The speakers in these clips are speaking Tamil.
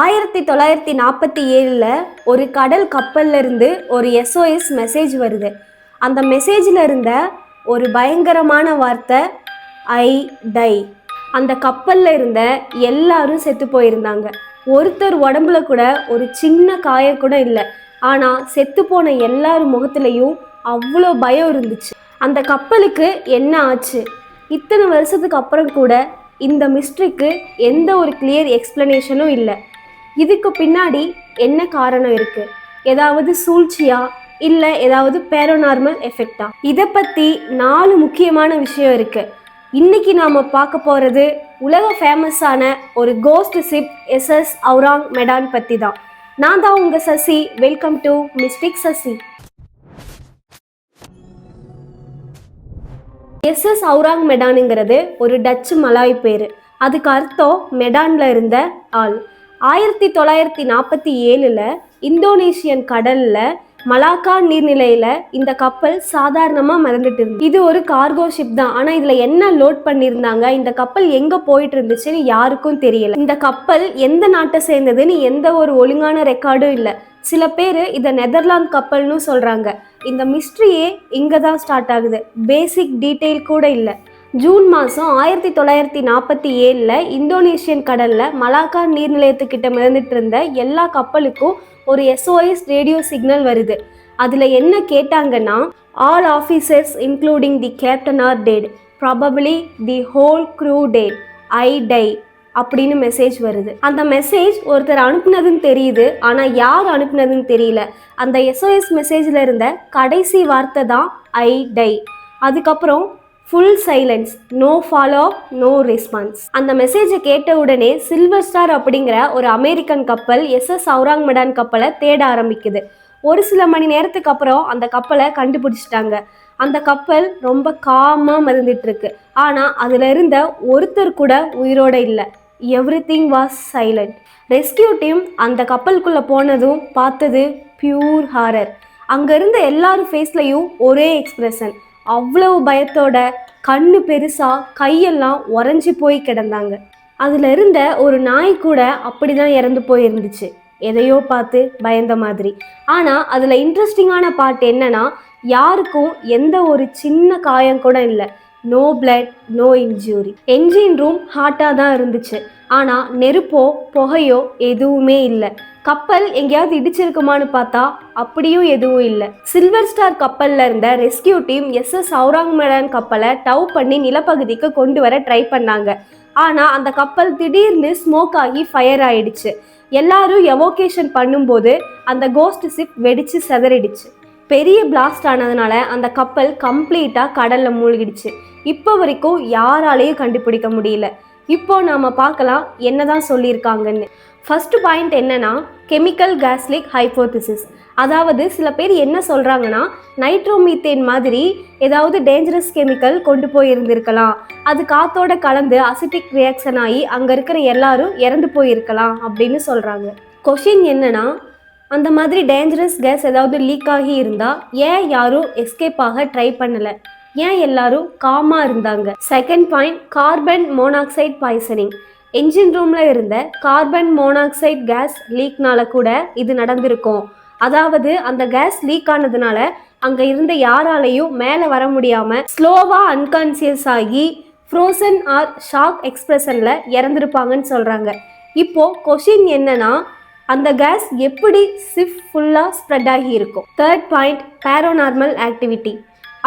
ஆயிரத்தி தொள்ளாயிரத்தி நாற்பத்தி ஏழில் ஒரு கடல் கப்பல்ல இருந்து ஒரு எஸ்ஓஎஸ் மெசேஜ் வருது. அந்த மெசேஜில் இருந்த ஒரு பயங்கரமான வார்த்தை ஐ டை அந்த கப்பலில் இருந்த எல்லாரும் செத்து போயிருந்தாங்க. ஒருத்தர் உடம்புல கூட ஒரு சின்ன காய கூட இல்லை. ஆனால் செத்து போன எல்லார் முகத்துலேயும் அவ்வளோ பயம் இருந்துச்சு. அந்த கப்பலுக்கு என்ன ஆச்சு? இத்தனை வருஷத்துக்கு அப்புறம் கூட இந்த மிஸ்ட்ரிக்கு எந்த ஒரு கிளியர் எக்ஸ்ப்ளனேஷனும் இல்லை. இதுக்கு பின்னாடி என்ன காரணம் இருக்கு? ஏதாவது சூழ்ச்சியா? இல்லை ஏதாவது பேரோனார்மல் எஃபெக்டா இதை பற்றி நாலு முக்கியமான விஷயம் இருக்கு. இன்னைக்கு நாம பார்க்க போறது உலக ஃபேமஸான ஒரு ghost ship SS Ourang Medan பற்றி தான். நான் தான் உங்க Sasi. Welcome to mystic Sasi. SS Ourang மெடானுங்கிறது ஒரு டச்சு மலாய் பேர். அதுக்கு அர்த்தம் மெடான்ல இருந்த ஆள். ஆயிரத்தி தொள்ளாயிரத்தி நாற்பத்தி ஏழில் இந்தோனேஷியன் கடலில் மலாக்கா நீர்நிலையில இந்த கப்பல் சாதாரணமாக மறந்துட்டு இருந்து இது ஒரு கார்கோ ஷிப் தான். ஆனால் இதில் என்ன லோட் பண்ணியிருந்தாங்க இந்த கப்பல் எங்கே போயிட்டு இருந்துச்சுன்னு யாருக்கும் தெரியல. இந்த கப்பல் எந்த நாட்டை சேர்ந்ததுன்னு எந்த ஒரு ஒழுங்கான ரெக்கார்டும் இல்லை. சில பேர் இதை நெதர்லாந்து கப்பல்னு சொல்கிறாங்க இந்த மிஸ்ட்ரியே இங்கே தான் ஸ்டார்ட் ஆகுது. பேசிக் டீட்டெயில் கூட இல்லை. ஜூன் மாதம் ஆயிரத்தி தொள்ளாயிரத்தி நாற்பத்தி ஏழில் இந்தோனேஷியன் கடலில் மலாக்கா நீர்நிலையத்துக்கிட்ட மிதந்துட்டு இருந்த எல்லா கப்பலுக்கும் ஒரு எஸ்ஓஎஸ் ரேடியோ சிக்னல் வருது. அதில் என்ன கேட்டாங்கன்னா all officers including the captain are dead probably the whole crew dead I die அப்படின்னு மெசேஜ் வருது. அந்த மெசேஜ் ஒருத்தர் அனுப்புனதுன்னு தெரியுது. ஆனால் யார் அனுப்புனதுன்னு தெரியல. அந்த எஸ்ஓஎஸ் மெசேஜில் இருந்த கடைசி வார்த்தை தான் ஐ டை அதுக்கப்புறம் full silence no follow no response அந்த மெசேஜை கேட்ட உடனே சில்வர் ஸ்டார் அப்படிங்கிற ஒரு அமெரிக்கன் கப்பல் எஸ்எஸ் அவுராங் மெடான் கப்பலை தேட ஆரம்பிக்குது. ஒரு சில மணி நேரத்துக்கு அப்புறம் அந்த கப்பலை கண்டுபிடிச்சிட்டாங்க. அந்த கப்பல் ரொம்ப காமாக மறந்துட்டு இருக்கு ஆனால் அதில் இருந்த ஒருத்தர் கூட உயிரோட இல்லை. Everything was silent rescue team அந்த கப்பலுக்குள்ளே போனதும் பார்த்தது பியூர் ஹாரர் அங்கே இருந்த எல்லாரும் ஃபேஸ்லையும் ஒரே எக்ஸ்பிரஷன் அவ்வளவு பயத்தோட கண்ணு பெருசா கையெல்லாம் உறைஞ்சி போய் கிடந்தாங்க. அதுல இருந்த ஒரு நாய் கூட அப்படிதான் இறந்து போயிருந்துச்சு. எதையோ பார்த்து பயந்த மாதிரி. ஆனா அதுல இன்ட்ரெஸ்டிங்கான பார்ட் என்னன்னா யாருக்கும் எந்த ஒரு சின்ன காயம் கூட இல்லை. No blood no injury engine room ஹாட்டாக தான் இருந்துச்சு. ஆனால் நெருப்போ புகையோ எதுவுமே இல்லை. கப்பல் எங்கேயாவது இடிச்சிருக்குமான்னு பார்த்தா அப்படியும் எதுவும் இல்லை. சில்வர் ஸ்டார் கப்பலில் இருந்த ரெஸ்கியூ டீம் எஸ்எஸ் அவுராங்மேடன் கப்பலை டவ் பண்ணி நிலப்பகுதிக்கு கொண்டு வர ட்ரை பண்ணாங்க. ஆனால் அந்த கப்பல் திடீர்னு ஸ்மோக் ஆகி ஃபயர் ஆயிடுச்சு. எல்லாரும் எவோகேஷன் பண்ணும்போது அந்த கோஸ்ட் சிப் வெடிச்சு செதறிடுச்சு. பெரிய பிளாஸ்ட் ஆனதுனால அந்த கப்பல் கம்ப்ளீட்டாக கடலில் மூழ்கிடுச்சு. இப்போ வரைக்கும் யாராலையும் கண்டுபிடிக்க முடியல. இப்போ நாம் பார்க்கலாம் என்ன தான் சொல்லியிருக்காங்கன்னு. ஃபஸ்ட்டு பாயிண்ட் என்னென்னா கெமிக்கல் கேஸ்லிக் ஹைப்போதிசிஸ் அதாவது சில பேர் என்ன சொல்கிறாங்கன்னா நைட்ரோமீத்தேன் மாதிரி ஏதாவது டேஞ்சரஸ் கெமிக்கல் கொண்டு போயிருந்திருக்கலாம். அது காத்தோட கலந்து அசிட்டிக் ரியாக்ஷன் ஆகி அங்கே இருக்கிற எல்லாரும் இறந்து போயிருக்கலாம் அப்படின்னு சொல்கிறாங்க கொஷின் என்னென்னா அந்த மாதிரி டேஞ்சரஸ் கேஸ் ஏதாவது லீக் ஆகி இருந்தால் ஏன் யாரும் எஸ்கேப் ஆக ட்ரை பண்ணலை? ஏன் எல்லாரும் காமாக இருந்தாங்க? Second point carbon monoxide poisoning engine ரூமில் இருந்த கார்பன் மோனாக்சைடு கேஸ் லீக்னால கூட இது நடந்திருக்கும். அதாவது அந்த கேஸ் லீக் ஆனதுனால அங்கே இருந்த யாராலையும் மேலே வர முடியாமல் ஸ்லோவாக அன்கான்சியஸ் ஆகி ஃப்ரோசன் ஆர் ஷாக் எக்ஸ்பிரஷனில் இறந்துருப்பாங்கன்னு சொல்கிறாங்க இப்போது கொஷின் என்னன்னா அந்த கேஸ் எப்படி சிப் ஃபுல்லாக ஸ்ப்ரெட் ஆகி இருக்கும்? தேர்ட் பாயிண்ட் பேரோநார்மல் ஆக்டிவிட்டி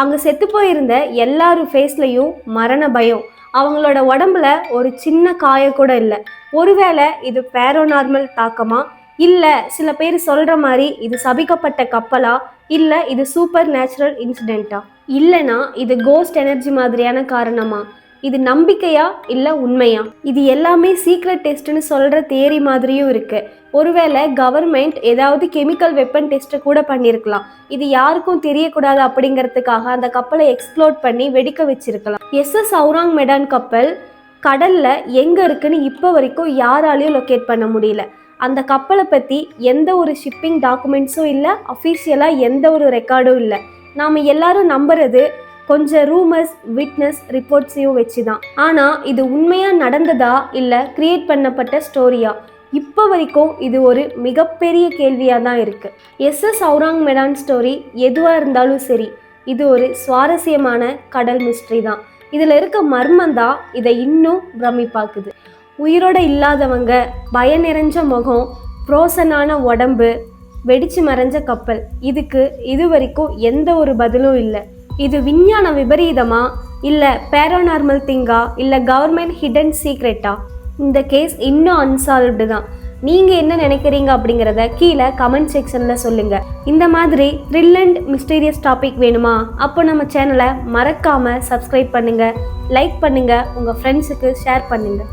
அங்கே செத்து போயிருந்த எல்லாரும் ஃபேஸ்லையும் மரண பயம். அவங்களோட உடம்புல ஒரு சின்ன காயம் கூட இல்லை. ஒருவேளை இது பேரோநார்மல் தாக்கமா? இல்லை சில பேர் சொல்கிற மாதிரி இது சபிக்கப்பட்ட கப்பலா? இல்லை இது சூப்பர் நேச்சுரல் இன்சிடெண்ட்டா இல்லைனா இது கோஸ்ட் எனர்ஜி மாதிரியான காரணமா? இது நம்பிக்கையா இல்லை உண்மையா? இது எல்லாமே சீக்ரெட் டெஸ்ட்னு சொல்கிற தேரி மாதிரியும் இருக்குது ஒருவேளை கவர்மெண்ட் ஏதாவது கெமிக்கல் வெப்பன் டெஸ்ட்டை கூட பண்ணியிருக்கலாம் இது யாருக்கும் தெரியக்கூடாது அப்படிங்கிறதுக்காக அந்த கப்பலை எக்ஸ்ப்ளோர் பண்ணி வெடிக்க வச்சிருக்கலாம். எஸ்எஸ் அவுராங் மெடான் கப்பல் கடல்ல எங்க இருக்குன்னு இப்போ வரைக்கும் யாராலையும் லொக்கேட் பண்ண முடியல. அந்த கப்பலை பற்றி எந்த ஒரு ஷிப்பிங் டாக்குமெண்ட்ஸும் இல்லை அஃபீஷியலாக எந்த ஒரு ரெக்கார்டும் இல்லை. நாம் எல்லாரும் நம்புறது கொஞ்சம் ரூமர்ஸ் விட்னஸ் ரிப்போர்ட்ஸையும் வச்சு தான் ஆனால் இது உண்மையாக நடந்ததா இல்லை கிரியேட் பண்ணப்பட்ட ஸ்டோரியா இப்போ வரைக்கும் இது ஒரு மிகப்பெரிய கேள்வியாக தான் இருக்குது எஸ்எஸ் அவுராங் மெடான் ஸ்டோரி எதுவாக இருந்தாலும் சரி இது ஒரு சுவாரஸ்யமான கடல் மிஸ்ட்ரி தான். இதில் இருக்க மர்மம் தான் இதை இன்னும் பிரமிப்பாக்குது. உயிரோட இல்லாதவங்க பய நிறைஞ்ச முகம் ஃப்ரோசனான உடம்பு வெடிச்சு மறைஞ்ச கப்பல் இதுக்கு இது வரைக்கும் எந்த ஒரு பதிலும் இல்லை. இது விஞ்ஞான விபரீதமா? இல்லை பேரானார்மல் திங்கா இல்லை கவர்மெண்ட் ஹிடன் சீக்ரெட்டா இந்த கேஸ் இன்னும் அன்சால்வ்டு தான். நீங்கள் என்ன நினைக்கிறீங்க அப்படிங்கிறத கீழே கமெண்ட் செக்ஷனில் சொல்லுங்கள் இந்த மாதிரி த்ரில் அண்ட் மிஸ்டீரியஸ் டாபிக் வேணுமா? அப்போ நம்ம சேனலை மறக்காமல் சப்ஸ்கிரைப் பண்ணுங்கள் லைக் பண்ணுங்கள் உங்கள் ஃப்ரெண்ட்ஸுக்கு ஷேர் பண்ணுங்கள்